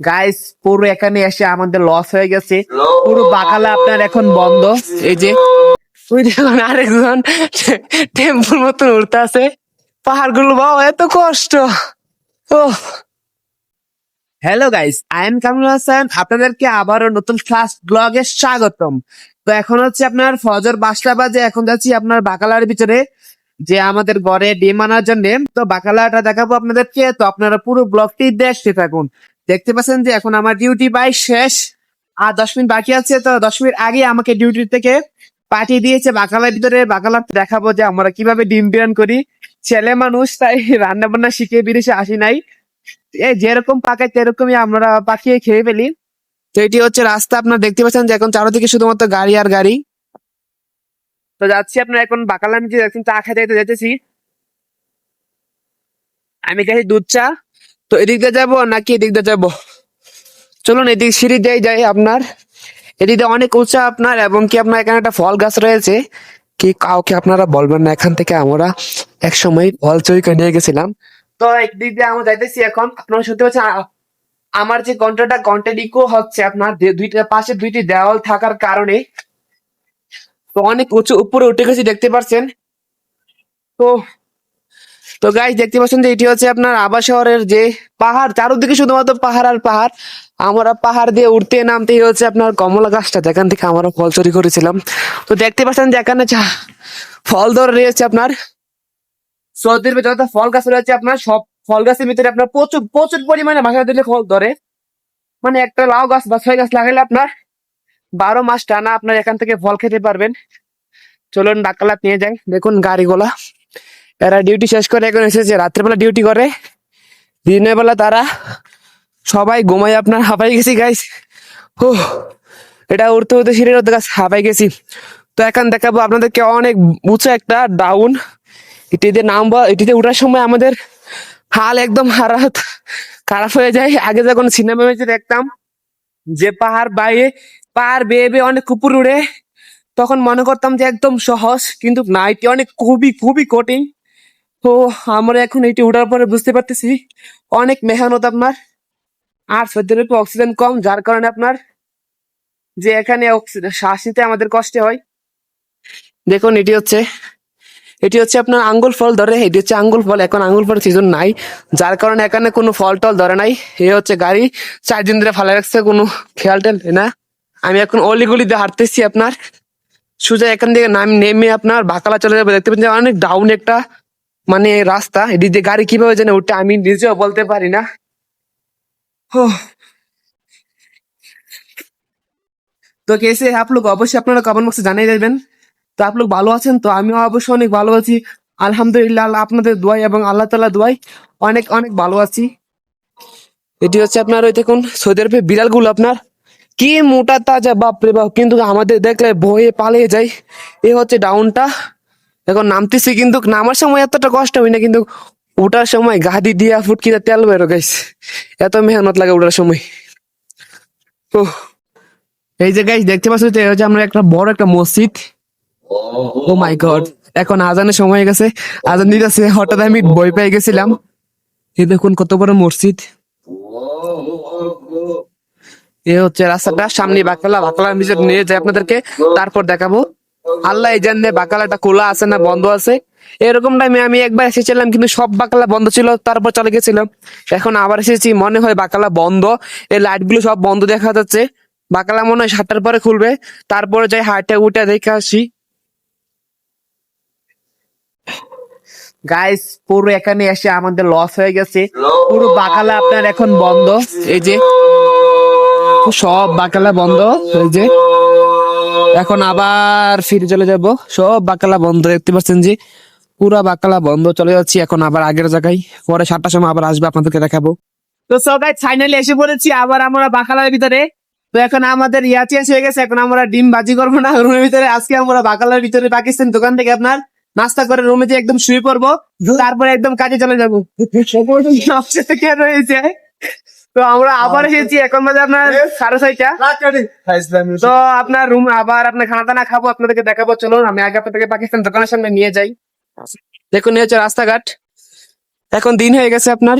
Guys পুরো এখানে এসে আমাদের লস হয়ে গেছে। পুরো বাকালা আপনার এখন বন্ধ। এই যে, ওই দেখুন আরেকজন টেম্পুর মতন উঠতে আছে। পাহাড়গুলো বাবা এত কষ্ট। ও hello guys I am Kamrul Hasan আপনাদেরকে আবারও নতুন ক্লাস ব্লগে স্বাগতম। তো এখন হচ্ছে আপনার ফজর বাসটা বাজে, এখন যাচ্ছি আপনার বাকালার ভিতরে, যে আমাদের ঘরে ডিম আনার জন্য। তো বাকালাটা দেখাবো আপনাদেরকে। তো আপনারা পুরো ব্লগটি দেখতে থাকুন। দেখতে পাচ্ছেন যে এখন আমার ডিউটি বাই শেষ। আর দশ মিনিট বাকি আছে, তো দশ মিনিট আগে আমাকে ডিউটি থেকে পাঠিয়ে দিয়েছে বাকালার ভিতরে। বাকালা দেখাবো যে আমরা কীভাবে ডিম বিরান করি। ছেলে মানুষ, তাই রান্না বান্না শিখে বিদেশে আসি নাই। এই যেরকম পাকায় সেরকমই আমরা পাকিয়ে খেয়ে ফেলি। তো এটি হচ্ছে রাস্তা। আপনার দেখতে পাচ্ছেন যে এখন চারদিকে শুধুমাত্র গাড়ি আর গাড়ি। তো যাচ্ছি আপনার এখন বাকালার নিচে এখন চা খেতে যেতেছি আমি গেছি দুধ চা। তো এদিক দিয়ে যাব নাকি এদিক দিয়ে যাব? চলুন এদিক সিঁড়ি দিয়ে যাই আপনার। এদিকে অনেক উঁচা আপনার, এবং কি আপনার এখানে একটা ফল গাছ রয়েছে? কি কাউকে আপনারা বলবেন না, এখান থেকে আমরা এক সময় ফল চুরি করে নিয়ে গেছিলাম। তো একদিক দিয়ে আমরা যাইতেছি এখন। আপনারা শুনতে পাচ্ছেন আমার যে ঘন্টাটা ঘণ্টা ইকো হচ্ছে আপনার দুইটা পাশে দুইটি দেওয়াল থাকার কারণে। তো অনেক উঁচু উপরে উঠে গেছি, দেখতে পাচ্ছেন। তো তো গাইজ দেখতে পাচ্ছেন যে এটি হচ্ছে আপনার আবা শহরের যে পাহাড়, চারদিকে শুধুমাত্র পাহাড় আর পাহাড়। আমরা পাহাড় দিয়ে উঠতে নামতেই হচ্ছে আপনার কমলা গাছটা, যেখান থেকে আমরা ফল চুরি করেছিলাম। তো দেখতে পাচ্ছেন যে এখানে ফল ধরে রয়েছে আপনার। সৌদির যত ফল গাছ রয়েছে আপনার, সব ফল গাছের ভিতরে আপনার প্রচুর প্রচুর পরিমাণে বাসা দিলে ফল ধরে। মানে একটা লাউ গাছ বা ছয় গাছ লাগাইলে আপনার বারো মাস টানা আপনার এখান থেকে ফল খেতে পারবেন। চলুন ডাকালাত নিয়ে যাই, দেখুন গাড়িগুলা। এরা ডিউটি শেষ করে এখন এসেছে, রাত্রেবেলা ডিউটি করে দিনের বেলা তারা সবাই ঘুমায়, আপনার হাঁপাই গেছি গাইস ও এটা উঠতে উঠতে সিঁড়ির উঠতে গাছ হাঁপাই গেছি। তো এখন দেখাবো আপনাদেরকে অনেক উঁচু একটা ডাউন এটিতে নামবো, এটিতে ওঠার সময় আমাদের হাল একদম হারাত, খারাপ হয়ে যায়। আগে যখন সিনেমা মেচে দেখতাম যে পাহাড় বাইরে, পাহাড় বেয়ে বেয়ে অনেক উপর উড়ে। তখন মনে করতাম যে একদম সহজ, কিন্তু না এটি অনেক খুবই খুবই কঠিন। তো আমরা এখন এটি উঠার পরে বুঝতে পারতেছি, অনেক মেহনত আপনার। আর উপর অক্সিজেন কম, যার কারণে আপনার যে এখানে শ্বাস নিতে আমাদের কষ্ট হয়। দেখুন, এটি হচ্ছে এটি হচ্ছে আপনার আঙ্গুল ফল ধরে এটি হচ্ছে আঙ্গুল ফল, এখন আঙ্গুল ফল সিজন নাই। যার কারণে এখানে কোনো ফল টল ধরে নাই। এ হচ্ছে গাড়ি, চার দিন ধরে ফালা রাখছে, কোনো খেয়াল টেল, না? আমি এখন অলিগুলি দিয়ে হাঁটতেছি আপনার। সোজা এখান থেকে নাম, নেমে আপনার বাকালা চলে যাবে। দেখতে পাচ্ছেন অনেক ডাউন একটা মানে রাস্তা এটি দিয়ে গাড়ি কীভাবে যেন উঠে আমি নিজেও বলতে পারি না। তো কেসে আপলোক অবশ্যই আপনারা কমেন্ট বক্সে জানিয়ে দেবেন। তো আপলোক ভালো আছেন, তো আমিও অবশ্যই অনেক ভালো আছি। আলহামদুলিল্লাহ, আপনাদের দোয়াই এবং আল্লাহ তালা দোয়াই অনেক অনেক ভালো আছি। এটি হচ্ছে আপনার, ওই দেখুন, সৌদি আরবে বিড়ালগুলো আপনার। কি মোটা, তাজা, বাপরে বাপ। কিন্তু আমাদের দেখলে বয়ে পালিয়ে যায়। এ হচ্ছে ডাউনটা এখন নামতেছি কিন্তু নামার সময় এতটা কষ্ট হয় না, কিন্তু ওঠার সময় গাদি দিয়া ফুটকিতে তেল বেরো গাইস এত মেহনত লাগে ওঠার সময়। ও এই যে গাইস দেখতে পাচ্ছ যে হচ্ছে আমরা একটা বড় একটা মসজিদ। ও মাই গড এখন আজানের সময় হয়ে গেছে। আজান দিতেছে, হঠাৎ আমি ভয় পেয়ে গেছিলাম। এই দেখুন কত বড় মসজিদ। এ হচ্ছে রাস্তাটা, সামনে বাকালা বাকালার ভিতর নিয়ে যাই আপনাদেরকে, তারপর দেখাবো। আল্লাহ এই জানে বাকালাটা খোলা আছে না বন্ধ আছে? এরকম টাইমে আমি একবার এসেছিলাম, কিন্তু সব বাকালা বন্ধ ছিল, তারপর চলে গেছিলাম। এখন আবার এসেছি, মনে হয় বাকালা বন্ধ। এই লাইটগুলো সব বন্ধ দেখা যাচ্ছে। বাকালা মনে হয় সাতটার পরে খুলবে। তারপরে যাই হাটে উঠে দেখে আসি। গাইস পুরো এখানে এসে আমাদের লস হয়ে গেছে। পুরো বাকালা আপনার এখন বন্ধ। এই যে, সব বাকালা বন্ধ। এই যে এখন আবার ফিরে চলে যাব। সব বাকালা বন্ধ দেখতে পাচ্ছেন যে পুরা বাকালা বন্ধ চলে যাচ্ছি এখন আবার আগের জায়গায়। পরে সাতটার সময় আবার আসবে আপনাদেরকে দেখাবো। তো সবাই ফাইনালি এসে পড়েছি আবার আমরা বাকালার ভিতরে। তো এখন আমাদের ইয়া চেঞ্জ হয়ে গেছে এখন আমরা ডিম বাজি করব না রুমের ভিতরে। আজকে আমরা বাকালার ভিতরে পাকিস্তান দোকান থেকে আপনার নাস্তা করে রুমে যে একদম শুয়ে পড়ব। তারপরে একদম কাজে চলে যাব। সবচেয়ে কে রয়েছে। তো আমরা আবার এসেছি এখন বাজে আপনার সাড়ে ছয়টা। তো আপনার রুম আবার আপনার খানা টানা খাব আপনাদেরকে দেখাবো চলুন আমি আগে আপনাদেরকে পাকিস্তান দোকানের সামনে নিয়ে যাই। দেখুন নিয়ে হচ্ছে রাস্তাঘাট। এখন দিন হয়ে গেছে আপনার।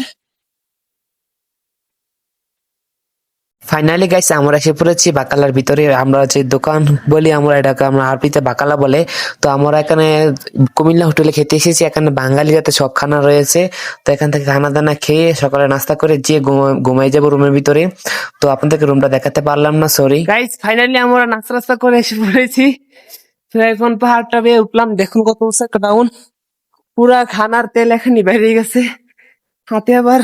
ফাইনালি গাইস আমরা এসে পড়েছি বাকালার ভিতরে। আমরা যে দোকান বলি, আমরা এটাকে আমরা আরবিতে বাকালা বলে। তো আমরা এখানে কুমিল্লা হোটেলে খেতে এসেছি। এখানে বাঙালি যাতে সব খানা রয়েছে। তো এখান থেকে খানা দানা খেয়ে সকালে নাস্তা করে যে ঘুমাই যাব রুমের ভিতরে। তো আপনাদেরকে রুমটা দেখাতে পারলাম না সরি গাইস ফাইনালি আমরা নাস্তা নাস্তা করে এসে পড়েছি। এখন পাহাড়টা বেয়ে উঠলাম। দেখুন কত উঁচু একটা ডাউন পুরা খানার তেল এখানে বেরিয়ে গেছে। হাতে আবার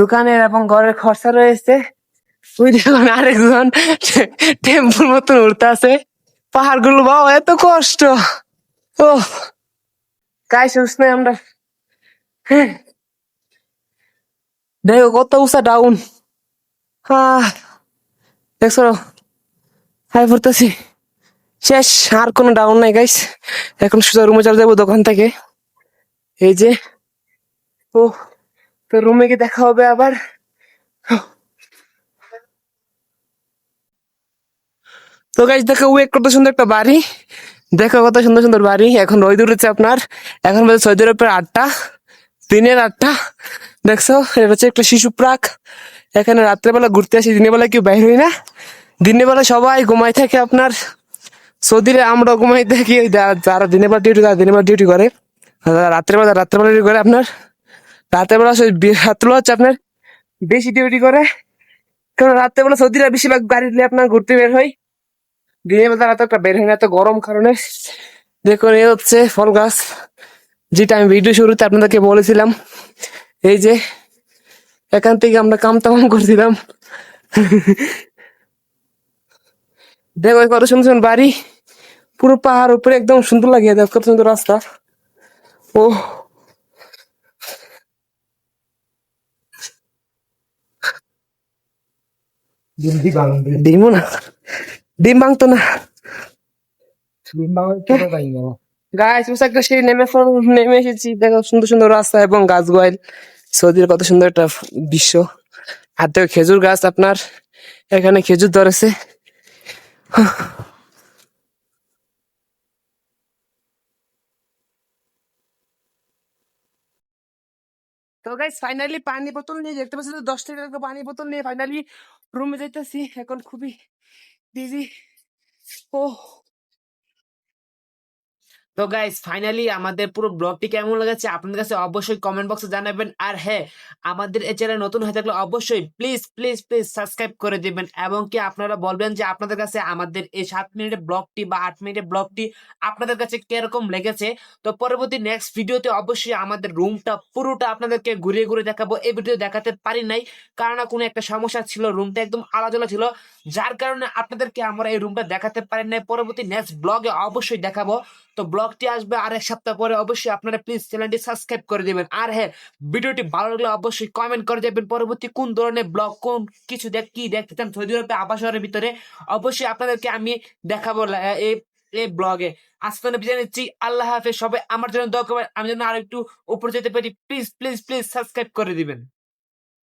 দোকানের এবং ঘরের খরচা রয়েছে। ওই দেখুন আরেকজন টেম্পুর মতন উঠতে আছে। পাহাড়গুলো বাবা, এত কষ্ট। ও শুস নাই আমরা। হ্যাঁ। দেখো, কত উঁচা ডাউন দেখছ? হাই পড়তেছি। শেষ, আর কোনো ডাউন নাই গাইস এখন সোজা রুমে চলে যাব দোকান থেকে। এই যে ও তো রুমে গিয়ে দেখা হবে আবার। তো গাইস দেখো ওই কত সুন্দর একটা বাড়ি। দেখো কত সুন্দর সুন্দর বাড়ি। এখন রোদ উঠেছে আপনার। এখন বাজে সৌদি আরবের আটটা দিনের আটটা দেখছ? এটা হচ্ছে একটা শিশু প্রাক। এখানে রাত্রেবেলা ঘুরতে আসি, দিনের বেলা কেউ বাইর হই না। দিনের বেলা সবাই ঘুমাই থাকে আপনার। সৌদিরে আমরা ঘুমাই থাকি যারা দিনের বেলা ডিউটি তারা দিনের বেলা ডিউটি করে। রাত্রেবেলা রাত্রেবেলা ডিউটি করে আপনার। রাত্রেবেলা রাত্রেবেলা হচ্ছে আপনার বেশি ডিউটি করে। কারণ রাত্রেবেলা সৌদিরা বেশিরভাগ গাড়ি নিয়ে আপনার ঘুরতে বের হয়। দিনের বেলা রাতে একটা বের হয় না এত গরম কারণে। দেখুন এই হচ্ছে ফল গাছ। যেটা আমি ভিডিও শুরুতে আপনাদেরকে বলেছিলাম এই যে এখান থেকে আমরা কাম তাম করছিলাম। দেখো কত সুন্দর সুন্দর বাড়ি। পুরো পাহাড় উপরে একদম সুন্দর লাগে দেখো কত সুন্দর রাস্তা। ও। ডিমও না। ডিম ভাঙতো না গাছ একটা সেই নেমে পড়- নেমে এসেছি দেখো সুন্দর সুন্দর রাস্তা এবং গাছ সৌদির কত সুন্দর একটা দৃশ্য আর দেখো খেজুর গাছ আপনার এখানে খেজুর ধরেছে তো গাইস ফাইনালি পানি বোতল নিয়ে দেখতে পাচ্ছি তো দশ টাকার পানি বোতল নিয়ে ফাইনালি রুমে যাইতেছি এখন খুবই বিজি ও তো গাইস ফাইনালি আমাদের পুরো ব্লগটি কেমন লেগেছে আপনাদের কাছে অবশ্যই কমেন্ট বক্সে জানাবেন। আর হ্যাঁ আমাদের এই চ্যানেল নতুন হয়ে থাকলে অবশ্যই প্লিজ প্লিজ প্লিজ সাবস্ক্রাইব করে দিবেন এবং কি আপনারা বলবেন যে আপনাদের কাছে আমাদের এই সাত মিনিটের ব্লগটি বা আট মিনিটের ব্লগটি আপনাদের কাছে কীরকম লেগেছে? তো পরবর্তী নেক্সট ভিডিওতে অবশ্যই আমাদের রুমটা পুরোটা আপনাদেরকে ঘুরিয়ে ঘুরে দেখাবো। এই ভিডিও দেখাতে পারি নাই, কারণ কোনো একটা সমস্যা ছিল রুমটা একদম আলাদা ছিল, যার কারণে আপনাদেরকে আমরা এই রুমটা দেখাতে পারি নাই। পরবর্তী নেক্সট ব্লগে অবশ্যই দেখাবো। তো ব্লগটি আসবে আর এক সপ্তাহ পরে, অবশ্যই আপনারা প্লিজ চ্যানেলটি সাবস্ক্রাইব করে দিবেন। আর হ্যাঁ ভিডিওটি ভালো লাগলে অবশ্যই কমেন্ট করে যাবেন পরবর্তী কোন ধরনের ব্লগ কোন কিছু দেখ, কি দেখতে চান সৌদি আরবে আবাসনের ভিতরে, অবশ্যই আপনাদেরকে আমি দেখাবো এই এই ব্লগে আজকে বিদায় নিচ্ছি। আল্লাহ হাফেজ। সবাই আমার জন্য দোয়া করবেন। আমি যেন আর একটু উপরে যেতে পারি। প্লিজ প্লিজ প্লিজ সাবস্ক্রাইব করে দিবেন।